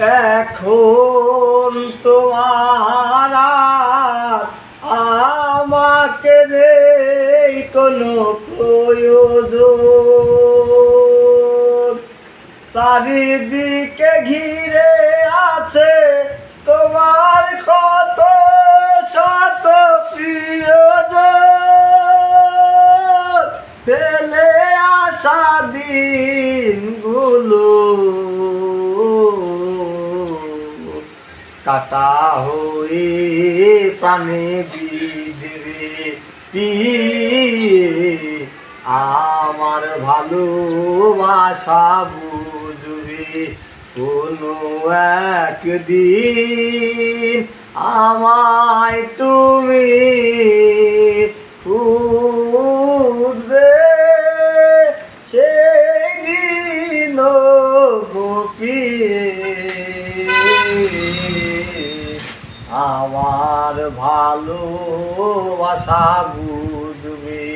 এখন তোমার আমাকে নেই কোনো প্রয়োজন। চারিদিকে ঘিরে আছে তোমার কত শত প্রিয়জন। ফেলে আসা দিনগুলো কাটা হয়ে প্রাণে বিধবে আমার ভালোবাসা বুঝবে কোনো একদিন আমায় তুমি আমার ভালোবাসা বুঝবে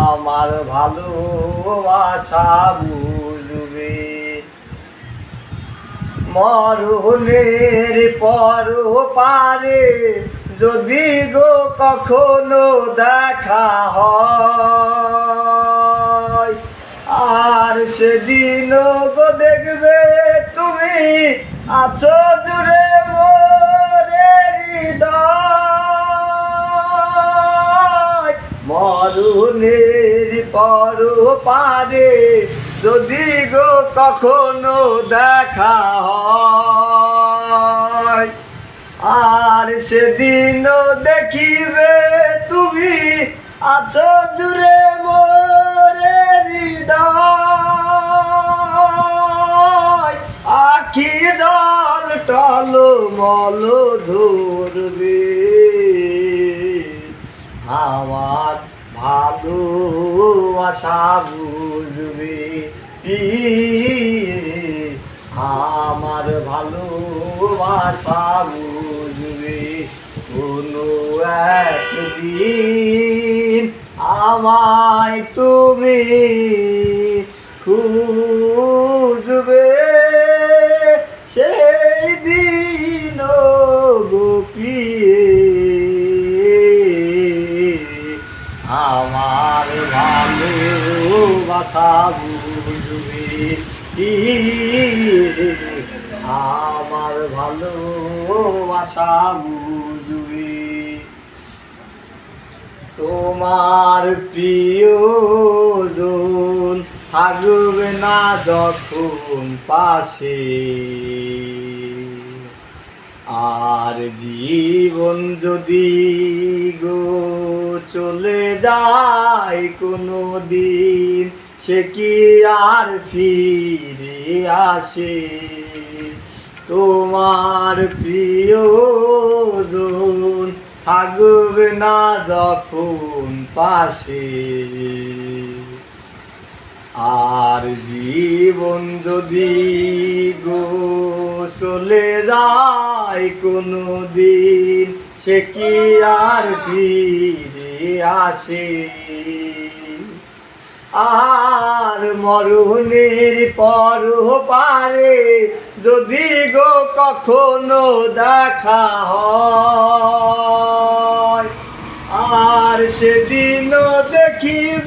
আমার ভালোবাসা বুঝবে। মরণের পর পারে যদি গো কখনো দেখা হয়, আর সেদিন গো দেখবে আছো জুড়ে মোরে মরুনের পর যদি গো কখনো দেখা হয় আর সেদিন দেখিবে আখি জল টল মল ধরবে আমার ভালোবাসা বুঝবে আমার ভালোবাসা বুঝবে কোনো একদিন আমায় তুমি খুঁজবে। গোপিয়ে আমার ভালোবাসা বুঝবে। আমার ভালোবাসা বুঝবে। তোমার প্রিয়জন থাকবে না যখন পাশে। আর জীবন যদি গো চলে যায় কোনো দিন সে কি আর ফিরে আসে? তোমার প্রিয়জন থাকবে না যখন পাশে। আর জীবন যদি গো চলে যায় কোনো দিন সে কি আর ফিরে আসে? আর মরুনের পর পারে যদি গো কখনো দেখা হয়, আর সেদিনও দেখিবে